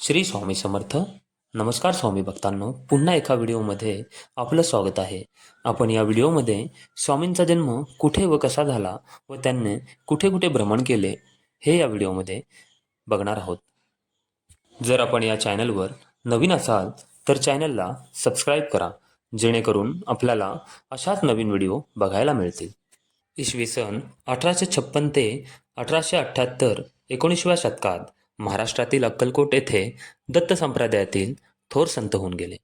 श्री स्वामी समर्थ. नमस्कार स्वामी भक्तांनो. पुन्हा एका व्हिडिओमध्ये आपलं स्वागत आहे. आपण या व्हिडिओमध्ये स्वामींचा जन्म कुठे व कसा झाला व त्यांनी कुठे कुठे भ्रमण केले हे या व्हिडिओमध्ये बघणार आहोत. जर आपण या चॅनलवर नवीन असाल तर चॅनलला सबस्क्राईब करा जेणेकरून आपल्याला अशाच नवीन व्हिडिओ बघायला मिळतील. इसवी सन अठराशे छप्पन ते अठराशे अठ्ठ्याहत्तर एकोणीसव्या शतकात महाराष्ट्रातील अक्कलकोट येथे दत्त संप्रदायातील थोर संत होऊन गेले.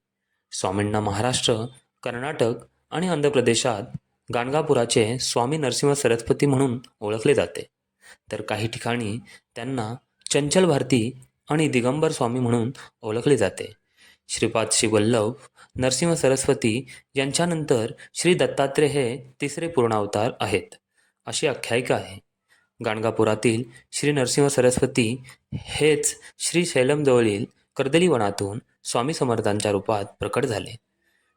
स्वामींना महाराष्ट्र कर्नाटक आणि आंध्र प्रदेशात गाणगापुराचे स्वामी नरसिंह सरस्वती म्हणून ओळखले जाते. तर काही ठिकाणी त्यांना चंचल भारती आणि दिगंबर स्वामी म्हणून ओळखले जाते. श्रीपाद श्री नरसिंह सरस्वती यांच्यानंतर श्री दत्तात्रेय हे तिसरे पूर्णावतार आहेत. अशी आख्यायिका आहे. गाणगापुरातील श्री नरसिंह सरस्वती हेच श्री शैलमजवळील कर्दली वनातून स्वामी समर्थांच्या रूपात प्रकट झाले.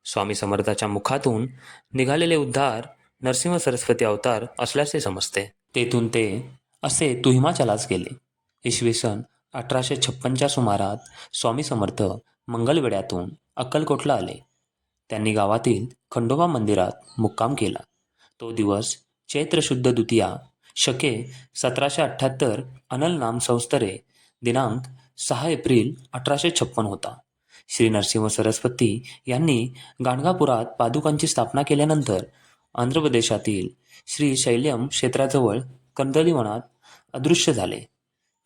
स्वामी समर्थाच्या मुखातून निघालेले उद्धार नरसिंह सरस्वती अवतार असल्याचे समजते. तेथून ते असे तू हिमाचलास गेले. इसवी सन अठराशे छप्पनच्या सुमारात स्वामी समर्थ मंगलवेड्यातून अक्कलकोटला आले. त्यांनी गावातील खंडोबा मंदिरात मुक्काम केला. तो दिवस चैत्र शुद्ध द्वितीया शके सतराशे अठ्ठ्याहत्तर अनल नाम संस्तरे दिनांक सहा एप्रिल अठराशे छप्पन होता. श्री नरसिंह सरस्वती यांनी गाणगापुरात पादुकांची स्थापना केल्यानंतर आंध्र प्रदेशातील श्री शैल्यम क्षेत्राजवळ कंदली वनात अदृश्य झाले.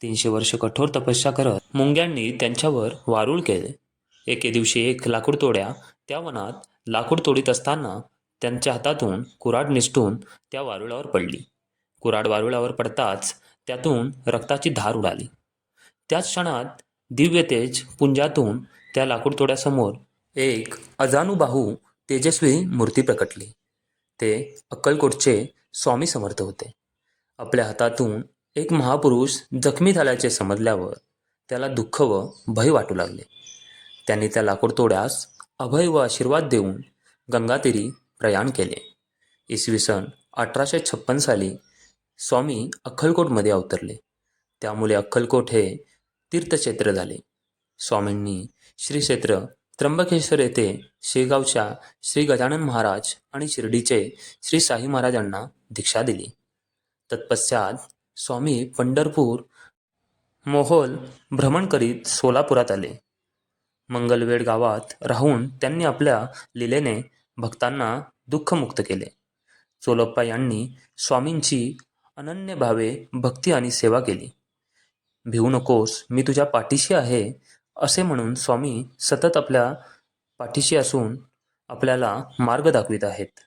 तीनशे वर्ष कठोर तपस्या करत मुंग्यांनी त्यांच्यावर वारूळ केले. एके दिवशी एक लाकूड तोड्या त्या वनात लाकूड तोडीत असताना त्यांच्या हातातून कुऱ्हाड निसटून त्या वारुळावर पडली. कुराड वारुळावर पडताच त्यातून रक्ताची धार उडाली. त्याच क्षणात दिव्य तेज पुंजातून त्या लाकूड तोड्यासमोर एक अजानुबाहू तेजस्वी मूर्ती प्रकटली. ते अक्कलकोटचे स्वामी समर्थ होते. आपल्या हातातून एक महापुरुष जखमी झाल्याचे समजल्यावर त्याला दुःख व भय वाटू लागले. त्यांनी त्या लाकूड तोड्यास अभय व आशीर्वाद देऊन गंगातीरी प्रयाण केले. इसवी सन अठराशे छप्पन साली स्वामी अक्कलकोटमध्ये अवतरले. त्यामुळे अक्कलकोट हे तीर्थक्षेत्र झाले. स्वामींनी श्रीक्षेत्र त्र्यंबकेश्वर येथे शेगावच्या श्री गजानन महाराज आणि शिर्डीचे श्री शाही महाराजांना दीक्षा दिली. तत्पश्चात स्वामी पंढरपूर मोहोल भ्रमण करीत सोलापुरात आले. मंगलवेड गावात राहून त्यांनी आपल्या लीलेने भक्तांना दुःखमुक्त केले. चोलप्पा यांनी स्वामींची अनन्य भावे भक्ती आणि सेवा केली. भिवू नकोस मी तुझ्या पाठीशी आहे असे म्हणून स्वामी सतत आपल्या पाठीशी असून आपल्याला मार्ग दाखवित आहेत.